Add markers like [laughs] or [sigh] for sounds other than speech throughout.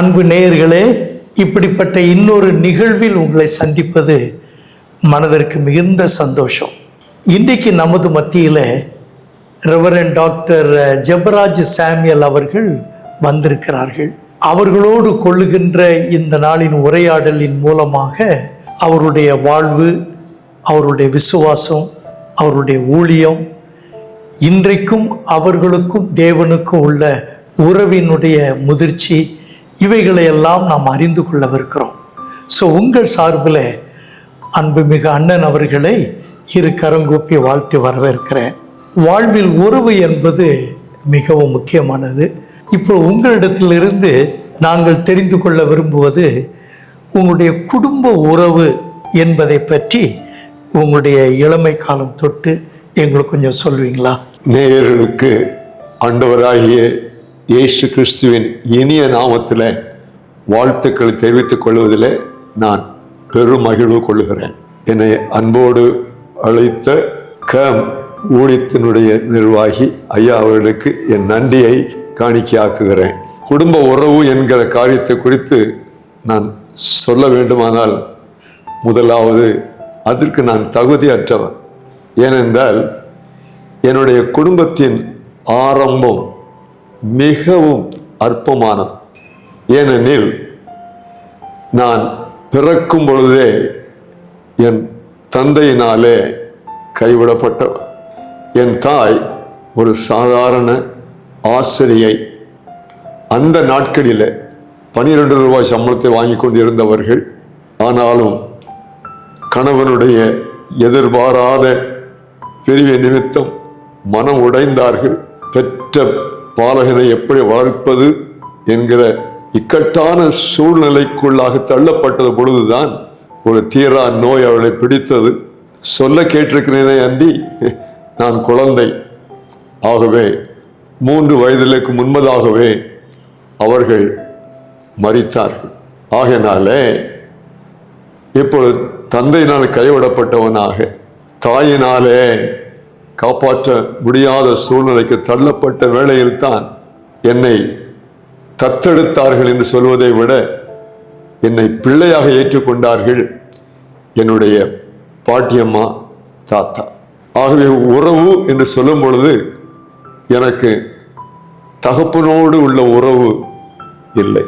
அன்பு நேயர்களே இப்படிப்பட்ட இன்னொரு நிகழ்வில் உங்களை சந்திப்பது மனதிற்கு மிகுந்த சந்தோஷம். இன்றைக்கு நமது மத்தியில் ரெவரன் டாக்டர் ஜெபராஜ் சாமியல் அவர்கள் வந்திருக்கிறார்கள். அவர்களோடு கொள்ளுகின்ற இந்த நாளின் உரையாடலின் மூலமாக அவருடைய வாழ்வு அவருடைய விசுவாசம் அவருடைய ஊழியம் இன்றைக்கும் அவர்களுக்கும் தேவனுக்கும் உள்ள உறவினுடைய முதிர்ச்சி இவைகளையெல்லாம் நாம் அறிந்து கொள்ளவிருக்கிறோம். ஸோ உங்கள் சார்பில் அன்புமிகு அண்ணன் அவர்களை இரு கரங்கூப்பி வாழ்த்தி வரவேற்கிறேன். வாழ்வில் உறவு என்பது மிகவும் முக்கியமானது. இப்போ உங்களிடத்திலிருந்து நாங்கள் தெரிந்து கொள்ள விரும்புவது உங்களுடைய குடும்ப உறவு என்பதை பற்றி உங்களுடைய இளமை காலம் தொட்டு எங்களுக்கு கொஞ்சம் சொல்வீங்களா? நேயர்களுக்கு ஆண்டவராகிய இயேசு கிறிஸ்துவின் இனிய நாமத்தில் வாழ்த்துக்களை தெரிவித்துக் கொள்வதில் நான் பெரும் மகிழ்வு கொள்கிறேன். என்னை அன்போடு அழைத்த கேம் ஊழியத்தினுடைய நிர்வாகி ஐயா அவர்களுக்கு என் நன்றியை காணிக்கையாக்குகிறேன். குடும்ப உறவு என்கிற காரியத்தை குறித்து நான் சொல்ல வேண்டுமானால் முதலாவது அதற்கு நான் தகுதியற்றவன். ஏனென்றால் என்னுடைய குடும்பத்தின் ஆரம்பம் மிகவும் அற்பமானது. ஏனெனில் நான் பிறக்கும் பொழுதே என் தந்தையினாலே கைவிடப்பட்டவன். என் தாய் ஒரு சாதாரண ஆசிரியை. அந்த நாட்களில் பனிரெண்டு ரூபாய் சம்பளத்தை வாங்கி கொண்டிருந்தவர்கள் ஆனாலும் கணவனுடைய எதிர்பாராத பிரிவை நிமித்தம் மனம் உடைந்தார்கள். பெற்ற பாலகனை எப்படி வளர்ப்பது என்கிற இக்கட்டான சூழ்நிலைக்குள்ளாக தள்ளப்பட்டது பொழுதுதான் ஒரு தீரா நோய் அவளை பிடித்தது. சொல்ல கேட்டிருக்கிறேனே அன்றி நான் குழந்தை. ஆகவே மூன்று வயதிலுக்கு முன்பதாகவே அவர்கள் மறித்தார்கள் ஆகையினாலே இப்பொழுது தந்தையினால் கைவிடப்பட்டவனாக தாயினாலே காப்பாற்ற முடியாத சூழ்நிலைக்கு தள்ளப்பட்ட வேளையில்தான் என்னை தத்தெடுத்தார்கள் என்று சொல்வதை விட என்னை பிள்ளையாக ஏற்றுக்கொண்டார்கள் என்னுடைய பாட்டியம்மா தாத்தா. ஆகவே உறவு என்று சொல்லும் பொழுது எனக்கு தகப்பனோடு உள்ள உறவு இல்லை.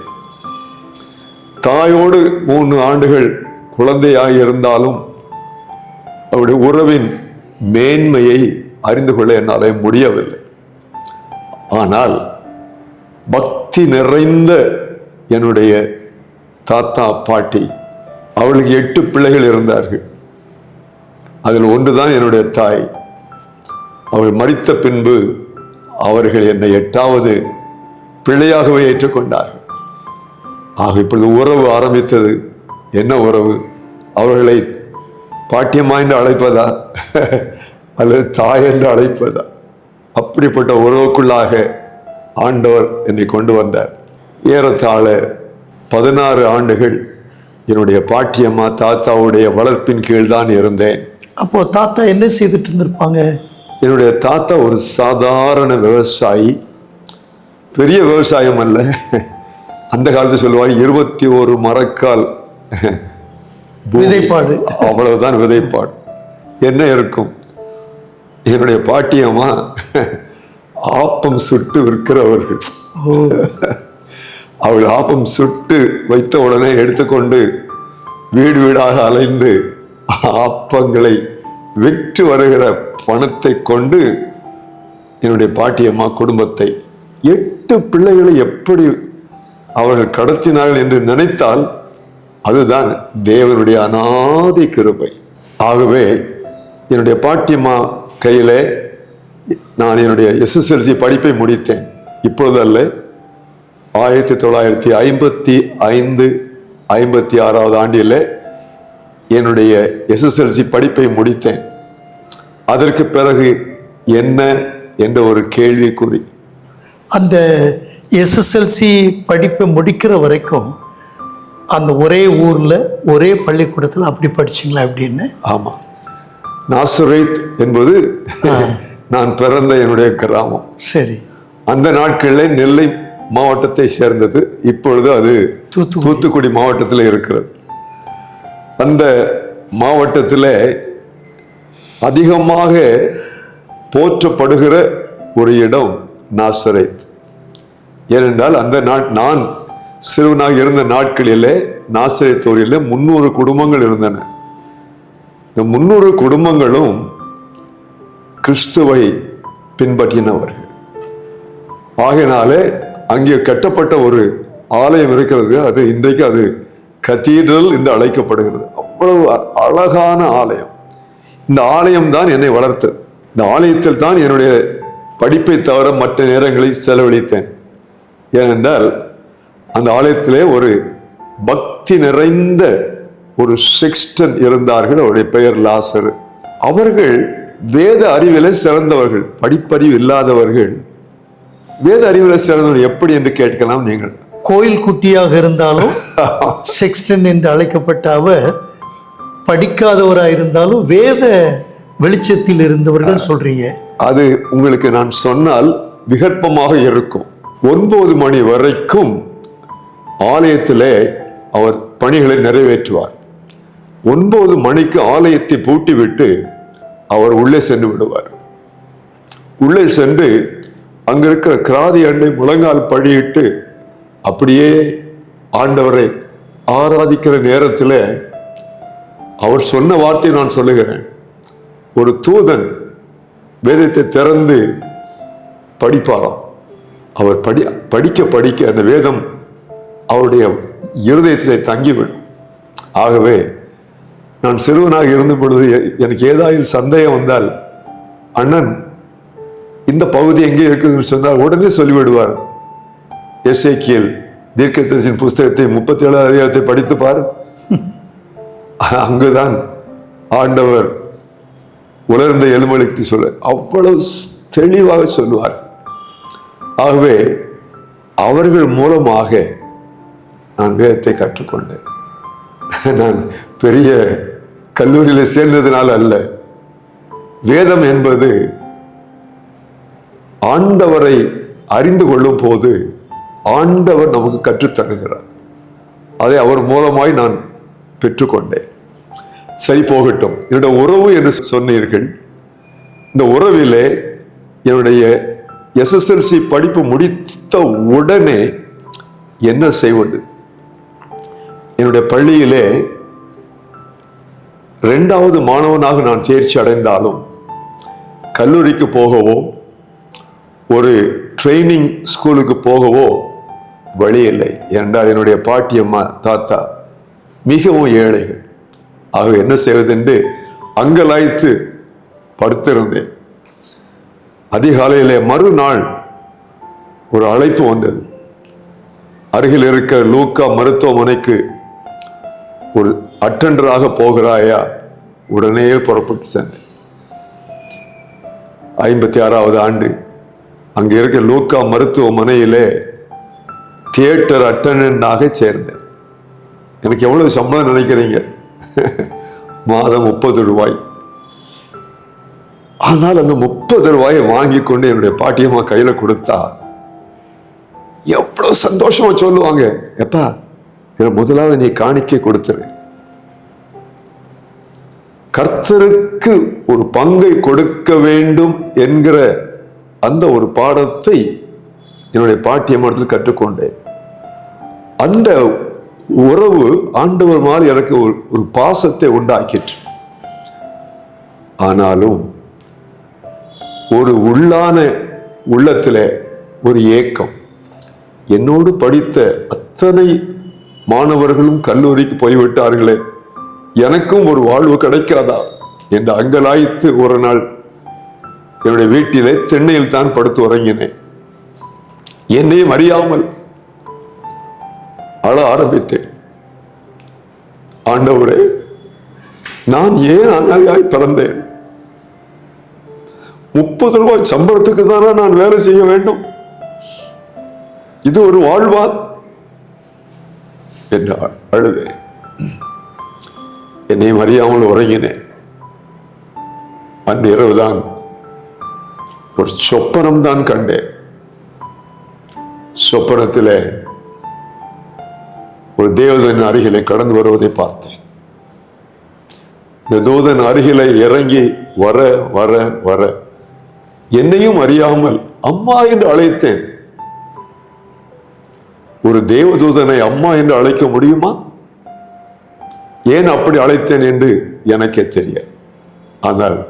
தாயோடு மூன்று ஆண்டுகள் குழந்தையாக இருந்தாலும் அவருடைய உறவின் மேன்மையை அறிந்து கொள்ள என்னாலே முடியவில்லை. ஆனால் பக்தி நிறைந்த என்னுடைய தாத்தா பாட்டி அவளுக்கு எட்டு பிள்ளைகள் இருந்தார்கள். அதில் ஒன்றுதான் என்னுடைய தாய். அவள் மறித்த பின்பு அவர்கள் என்னை எட்டாவது பிள்ளையாகவே ஏற்றுக்கொண்டார்கள். ஆக இப்பொழுது உறவு ஆரம்பித்தது. என்ன உறவு? அவர்களை பாட்டியம் என்று அழைப்பதா? அல்லது தாய் என்று அழைப்பதா அப்படிப்பட்ட உறவுக்குள்ளாக ஆண்டவர் என்னை கொண்டு வந்தார். ஏறத்தாழ பதினாறு ஆண்டுகள் என்னுடைய பாட்டியம்மா தாத்தாவுடைய வளர்ப்பின் கீழ்தான் இருந்தேன். அப்போ தாத்தா என்ன செய்துட்டு இருந்திருப்பாங்க? என்னுடைய தாத்தா ஒரு சாதாரண விவசாயி. பெரிய விவசாயம் அல்ல. அந்த காலத்து சொல்லுவாங்க இருபத்தி ஒரு மரக்கால். விதைப்பாடு. அவ்வளவுதான் விதைப்பாடு. என்ன இருக்கும்? என்னுடைய பாட்டியம்மா ஆப்பம் சுட்டு விற்கிறவர்கள். அவள் ஆப்பம் சுட்டு வைத்த உடனே எடுத்துக்கொண்டு வீடு வீடாக அலைந்து ஆப்பங்களை விற்று வருகிற பணத்தை கொண்டு என்னுடைய பாட்டியம்மா குடும்பத்தை எட்டு பிள்ளைகளை எப்படி அவர்கள் கடத்தினார்கள் என்று நினைத்தால் அதுதான் தேவனுடைய அநாதி கிருபை. ஆகவே என்னுடைய பாட்டியம்மா கையிலே நான் என்னுடைய எஸ்எஸ்எல்சி படிப்பை முடித்தேன். இப்பொழுது அல்ல ஆயிரத்தி தொள்ளாயிரத்தி ஐம்பத்தி ஐந்து ஐம்பத்தி ஆறாவது ஆண்டில் என்னுடைய எஸ்எஸ்எல்சி படிப்பை முடித்தேன். அதற்கு பிறகு என்ன என்ற ஒரு கேள்விக்குறி அந்த எஸ்எஸ்எல்சி படிப்பை முடிக்கிற வரைக்கும் அந்த ஒரே ஊரில் ஒரே பள்ளிக்கூடத்தில் அப்படி படிச்சிங்களா அப்படின்னு? ஆமாம் நாசுரைத் என்பது நான் பிறந்த என்னுடைய கிராமம். சரி. அந்த நாட்களில் நெல்லை மாவட்டத்தை சேர்ந்தது. இப்பொழுது அது தூத்துக்குடி. மாவட்டத்தில் இருக்கிறது. அந்த மாவட்டத்தில் அதிகமாக போற்றப்படுகிற ஒரு இடம் நாசரேத். ஏனென்றால் அந்த நாட் நான் சிறுவனாக இருந்த நாட்களிலே நாசரேத்தூரில் முன்னூறு குடும்பங்கள் இருந்தன. இந்த முன்னூறு குடும்பங்களும் கிறிஸ்துவை பின்பற்றினவர்கள். ஆகையினாலே அங்கே கட்டப்பட்ட ஒரு ஆலயம் இருக்கிறது. அது இன்றைக்கு அது கத்தீட்ரல் என்று அழைக்கப்படுகிறது. அவ்வளவு அழகான ஆலயம். இந்த ஆலயம் தான் என்னை வளர்த்தது இந்த ஆலயத்தில் தான் என்னுடைய படிப்பை தவிர மற்ற நேரங்களில் செலவழித்தேன். ஏனென்றால் அந்த ஆலயத்திலே ஒரு பக்தி நிறைந்த ஒரு சிக்ஸ்டன் இருந்தார்கள் அவருடைய பெயர் லாசர். அவர்கள் வேத அறிவில சிறந்தவர்கள் படிப்பறிவு இல்லாதவர்கள். வேத அறிவில சிறந்தவர்கள் எப்படி என்று கேட்கலாம் நீங்கள். கோயில் குட்டியாக இருந்தாலும் [laughs] செக்ஸ்டன் என்று அழைக்கப்பட்ட அவர் படிக்காதவராக இருந்தாலும் வேத வெளிச்சத்தில் இருந்தவர்கள் சொல்றீங்க. அது உங்களுக்கு நான் சொன்னால் விகற்பமாக இருக்கும். ஒன்பது மணி வரைக்கும் ஆலயத்திலே அவர் பணிகளை நிறைவேற்றுவார். ஒன்பது மணிக்கு ஆலயத்தை பூட்டிவிட்டு அவர் உள்ளே சென்று விடுவார். உள்ளே சென்று அங்கே இருக்கிற கிராதி அண்டை முழங்கால் படியிட்டு அப்படியே ஆண்டவரை ஆராதிக்கிற நேரத்தில் அவர் சொன்ன வார்த்தையை நான் சொல்லுகிறேன். ஒரு தூதன் வேதத்தை திறந்து படிப்பாராம். அவர் படி படிக்க படிக்க அந்த வேதம் அவருடைய இருதயத்திலே தங்கிவிடும். ஆகவே நான் சிறுவனாக இருந்த பொழுது எனக்கு ஏதாவது சந்தேகம் வந்தால் அண்ணன் இந்த பகுதி எங்கே இருக்குதுன்னு சொன்னால் உடனே சொல்லிவிடுவார். எஸ்ஏக்கியல் தீர்க்கதரிசின் புஸ்தகத்தை முப்பத்தி ஏழாவது அதிகாரத்தை படித்து பார். [laughs] அங்குதான் ஆண்டவர் உலர்ந்த எலுமலுக்கு சொல்ல அவ்வளவு தெளிவாக சொல்லுவார். ஆகவே அவர்கள் மூலமாக நான் வேதத்தை கற்றுக்கொண்டேன். [laughs] நான் பெரிய கல்லூரியில் சேர்ந்ததுனால அல்ல. வேதம் என்பது ஆண்டவரை அறிந்து கொள்ளும் போது ஆண்டவர் நமக்கு கற்றுத்தருகிறார் அதை அவர் மூலமாய் நான் பெற்றுக்கொண்டேன். சரி போகட்டும். என்னுடைய உறவு என்று சொன்னீர்கள். இந்த உறவிலே என்னுடைய எஸ்எஸ்எல்சி படிப்பு முடித்த உடனே என்ன செய்வது? என்னுடைய பள்ளியிலே ரெண்டாவது மாணவனாக நான் தேர்ச்சி அடைந்தாலும் கல்லூரிக்கு போகவோ ஒரு ட்ரைனிங் ஸ்கூலுக்கு போகவோ வழி இல்லை என்றால் என்னுடைய பாட்டியம்மா தாத்தா மிகவும் ஏழைகள். ஆக என்ன செய்வதென்று அங்கலாய்த்து படுத்திருந்தேன். அதிகாலையில் மறுநாள் ஒரு அழைப்பு வந்தது. அருகில் இருக்கிற லூக்கா மருத்துவமனைக்கு ஒரு அட்டண்டராக போகிறாயா? உடனே புறப்பட்டு சென்றேன். ஐம்பத்தி ஆறாவது ஆண்டு. அங்கே இருக்க லூக்கா மருத்துவமனையிலே தியேட்டர் அட்டண்டனாக சேர்ந்தேன். எனக்கு எவ்வளவு சம்பளம் நினைக்கிறீங்க? மாதம் முப்பது ரூபாய். ஆனால் அந்த முப்பது ரூபாயை வாங்கி கொண்டு என்னுடைய பாட்டியம்மா கையில் கொடுத்தா எவ்வளோ சந்தோஷமாக சொல்லுவாங்க. எப்பா இதை முதலாவது நீ காணிக்கை கொடுத்துரு. கர்த்தருக்கு ஒரு பங்கை கொடுக்க வேண்டும் என்கிற அந்த ஒரு பாடத்தை என்னுடைய பாட்டியம்மாடத்தில் கற்றுக்கொண்டேன். அந்த உறவு ஆண்டவர் மாதிரி எனக்கு ஒரு ஒரு பாசத்தை உண்டாக்கிற்று. ஆனாலும் ஒரு உள்ளான உள்ளத்தில் ஒரு ஏக்கம். என்னோடு படித்த அத்தனை மாணவர்களும் கல்லூரிக்கு போய்விட்டார்களே. எனக்கும் ஒரு வாழ்வு கிடைக்கிறதா? என்று அங்கலாய்த்து ஒரு நாள் என்னுடைய வீட்டிலே தென்னையில் தான் படுத்து உறங்கினேன். என்னையும் அறியாமல் அழ ஆரம்பித்தேன். ஆண்டவரே நான் ஏன் அனாதையாய் பிறந்தேன்? முப்பது ரூபாய் சம்பளத்துக்கு தானே நான் வேலை செய்ய வேண்டும்? இது ஒரு வாழ்வா என்று அழுதேன் என்னையும் அறியாமல் உறங்கினேன் அன்று இரவுதான் ஒரு சொப்பனம் தான் கண்டேன். சொப்பனத்தில் ஒரு தேவதன் அருகிலே கடந்து வருவதை பார்த்தேன். இந்த தூதன் அருகிலே இறங்கி வர வர வர என்னையும் அறியாமல் அம்மா என்று அழைத்தேன். ஒரு தேவதூதனை அம்மா என்று அழைக்க முடியுமா? ஏன் அப்படி அழைத்தேன் என்று எனக்கே தெரியாது. ஆனால்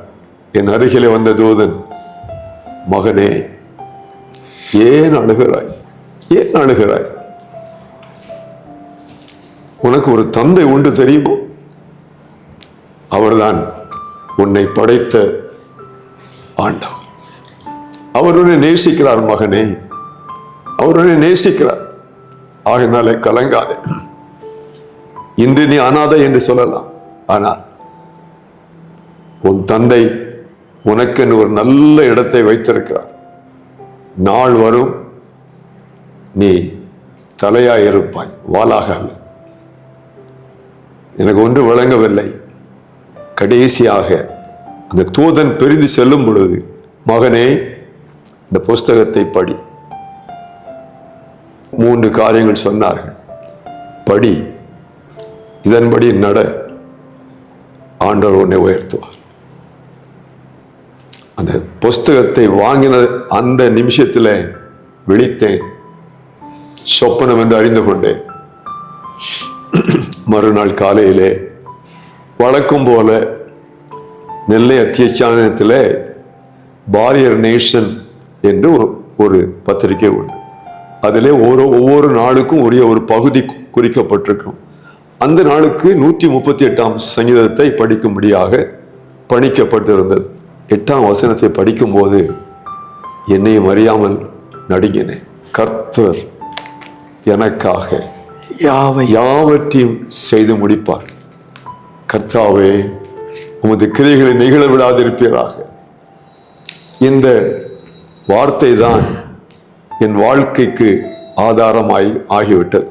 என் அருகிலே வந்த தூதன் மகனே ஏன் அழுகிறாய்? ஏன் அழுகிறாய்? உனக்கு ஒரு தந்தை உண்டு தெரியுமா? அவர்தான் உன்னை படைத்த ஆண்டவர். அவர் உன்னை நேசிக்கிறார் மகனே. அவர் உன்னை நேசிக்கிறார். ஆகினாலே கலங்காதே. இன்று நீ அனாதை என்று சொல்லலாம். ஆனால் உன் தந்தை உனக்கென்று ஒரு நல்ல இடத்தை வைத்திருக்கிறார். நாள் வரும் நீ தலையாய் இருப்பாய் வாளாக அல்ல. எனக்கு ஒன்று வழங்கவில்லை கடைசியாக அந்த தூதன் பிரிந்து செல்லும் பொழுது மகனே இந்த புஸ்தகத்தை படி. மூன்று காரியங்கள் சொன்னார்கள். படி இதன்படி நட. ஆண்டவர் உன்னை உயர்த்துவார். அந்த புஸ்தகத்தை வாங்கின அந்த நிமிஷத்தில் விழித்தேன். சொப்பனம் என்று அறிந்து கொண்டேன். மறுநாள் காலையிலே வழக்கம் போல நெல்லை அத்தியச்சானத்தில் பாரியர் நேஷன் என்று ஒரு ஒரு பத்திரிகை உண்டு. அதிலே ஒரு ஒவ்வொரு நாளுக்கும் உரிய ஒரு பகுதி குறிக்கப்பட்டிருக்கும். அந்த நாளுக்கு நூற்றி முப்பத்தி எட்டாம் சங்கீதத்தை படிக்கும்படியாக பணிக்கப்பட்டிருந்தது. எட்டாம் வசனத்தை படிக்கும்போது என்னையும் அறியாமல் நடுங்கினேன். கர்த்தர் எனக்காக யாவை? யாவற்றையும் செய்து முடிப்பார். கர்த்தாவே உமது கிரைகளை நிகழ விடாதிருப்பீராக. இந்த வார்த்தை தான் என் வாழ்க்கைக்கு ஆதாரமாய் ஆகிவிட்டது.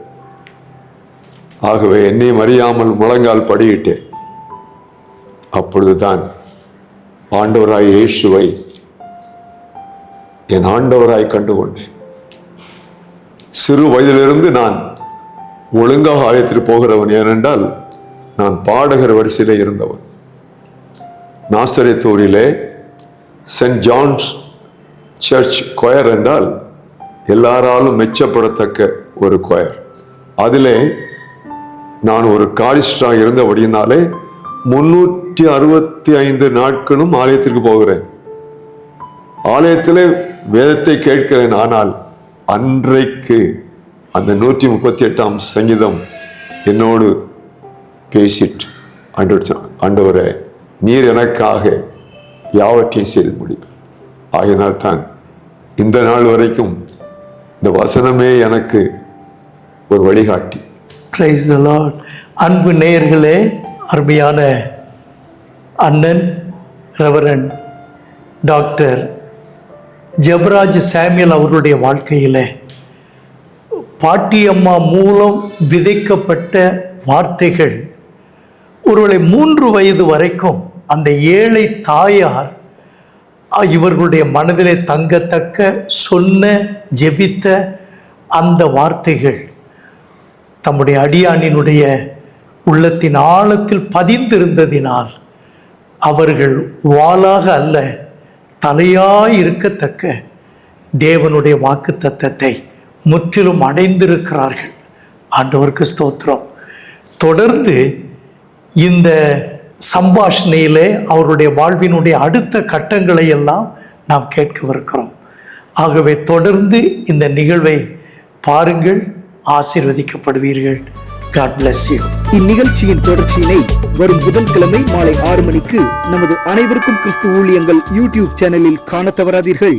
ஆகவே என்னையும் அறியாமல் முழங்கால் படியிட்டேன். அப்பொழுதுதான் ஆண்டவராய் இயேசுவை என் ஆண்டவராய் கண்டுகொண்டேன். சிறு வயதிலிருந்து நான் ஒழுங்காக ஆலயத்திற்கு போகிறவன் ஏனென்றால் நான் பாடகர் வரிசையிலே இருந்தவன். நாசரேத்தூரிலே சென்ட் ஜான்ஸ் சர்ச் கொயர் என்றால் எல்லாராலும் மெச்சப்படத்தக்க ஒரு கொயர் அதிலே நான் ஒரு காலிஸ்டராக இருந்தபடியினாலே முன்னூற்றி அறுபத்தி ஐந்து நாட்களும் ஆலயத்திற்கு போகிறேன். ஆலயத்தில் வேதத்தை கேட்கிறேன். ஆனால் அன்றைக்கு அந்த நூற்றி முப்பத்தி எட்டாம் சங்கீதம் என்னோடு பேசிட்டு அன்று ஆண்டவரே நீர் எனக்காக யாவற்றையும் செய்து முடிப்பேன் ஆகினால் தான் இந்த நாள் வரைக்கும் இந்த வசனமே எனக்கு ஒரு வழிகாட்டி. பிரைஸ் த லார்ட் அன்பு நேயர்களே அருமையான அண்ணன் ரெவரன் டாக்டர் ஜபராஜ் சாமியல் அவர்களுடைய வாழ்க்கையில் பாட்டியம்மா மூலம் விதைக்கப்பட்ட வார்த்தைகள். ஒருவேளை மூன்று வயது வரைக்கும் அந்த ஏழை தாயார் இவர்களுடைய மனதிலே தங்கத்தக்க சொன்ன ஜெபித்த அந்த வார்த்தைகள் தம்முடைய அடியானினுடைய உள்ளத்தின் ஆழத்தில் பதிந்திருந்ததினால் அவர்கள் வாளாக அல்ல தலையாய் இருக்கத்தக்க தேவனுடைய வாக்கு தத்தத்தை முற்றிலும் அடைந்திருக்கிறார்கள். ஆண்டவருக்கு ஸ்தோத்திரம். தொடர்ந்து இந்த சம்பாஷணையிலே அவருடைய வாழ்வினுடைய அடுத்த கட்டங்களை எல்லாம் நாம் கேட்கவிருக்கிறோம். ஆகவே தொடர்ந்து இந்த நிகழ்வை பாருங்கள் ஆசீர்வதிக்கப்படுவீர்கள். God bless you. இந்நிகழ்ச்சியின் தொடர்ச்சியினை வரும் புதன்கிழமை மாலை ஆறு மணிக்கு நமது அனைவருக்கும் கிறிஸ்து ஊழியங்கள் யூடியூப் சேனலில் காண தவறாதீர்கள்.